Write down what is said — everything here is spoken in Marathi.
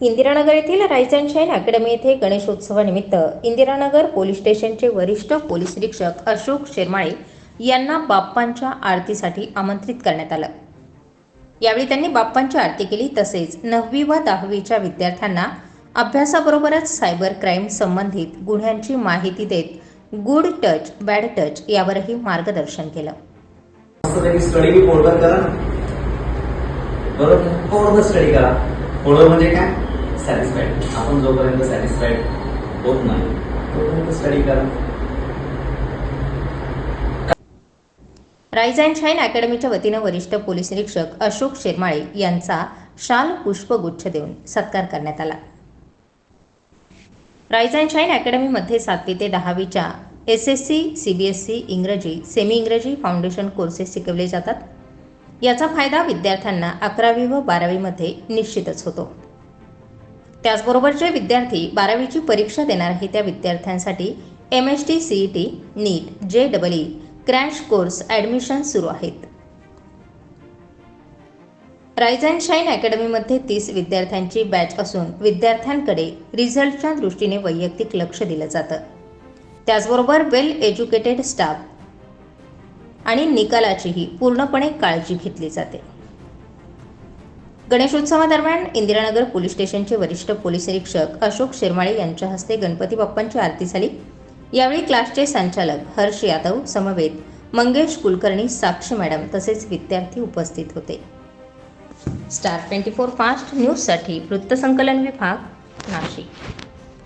इंदिरानगर येथील राईस अँड शाईन अकॅडमी येथे गणेशोत्सवानिमित्त इंदिरानगर पोलीस स्टेशनचे वरिष्ठ पोलीस निरीक्षक अशोक शेरमाळे यांना बाप्पांच्या आरतीसाठी आमंत्रित करण्यात आलं. यावेळी त्यांनी बाप्पांची आरती केली तसेच नववी व दहावीच्या विद्यार्थ्यांना अभ्यासाबरोबरच सायबर क्राईम संबंधित गुन्ह्यांची माहिती देत गुड टच बॅड टच यावरही मार्गदर्शन केलं. स्टडी करा. म्हणजे काय? सॅटिस्फाईड आपण जोपर्यंत सॅटिस्फाईड होत नाही तोपर्यंत स्टडी करा. राईज अँड शाईन अकॅडमीच्या वतीनं वरिष्ठ पोलीस निरीक्षक अशोक शेरमाळे यांचा शाल पुष्पगुच्छ देऊन सत्कार करण्यात आला. राईज अँड शाईन अकॅडमीमध्ये सातवी ते दहावीच्या S S C C B S C इंग्रजी सेमी इंग्रजी फाउंडेशन कोर्सेस शिकवले जातात. याचा फायदा विद्यार्थ्यांना अकरावी व बारावीमध्ये निश्चितच होतो. त्याचबरोबर जे विद्यार्थी बारावीची परीक्षा देणार आहे त्या विद्यार्थ्यांसाठी M H T C E T NEET J double E crash course admission सुरू आहेत. राईज अँड शाईन अकॅडमीमध्ये तीस विद्यार्थ्यांची बॅच असून विद्यार्थ्यांकडे रिझल्टच्या दृष्टीने वैयक्तिक लक्ष दिलं जातं. त्याचबरोबर वेल एज्युकेटेड स्टाफ आणि निकालाचीही पूर्णपणे काळजी घेतली जाते. गणेशोत्सवादरम्यान इंदिरानगर पोलीस स्टेशनचे वरिष्ठ पोलीस निरीक्षक अशोक शिरमाळे यांच्या हस्ते गणपती बाप्पांची आरती झाली. यावेळी क्लासचे संचालक हर्ष यादव समवेत मंगेश कुलकर्णी साक्षी मॅडम तसेच विद्यार्थी उपस्थित होते. स्टार ट्वेंटी फोर फास्ट न्यूजसाठी वृत्तसंकलन विभाग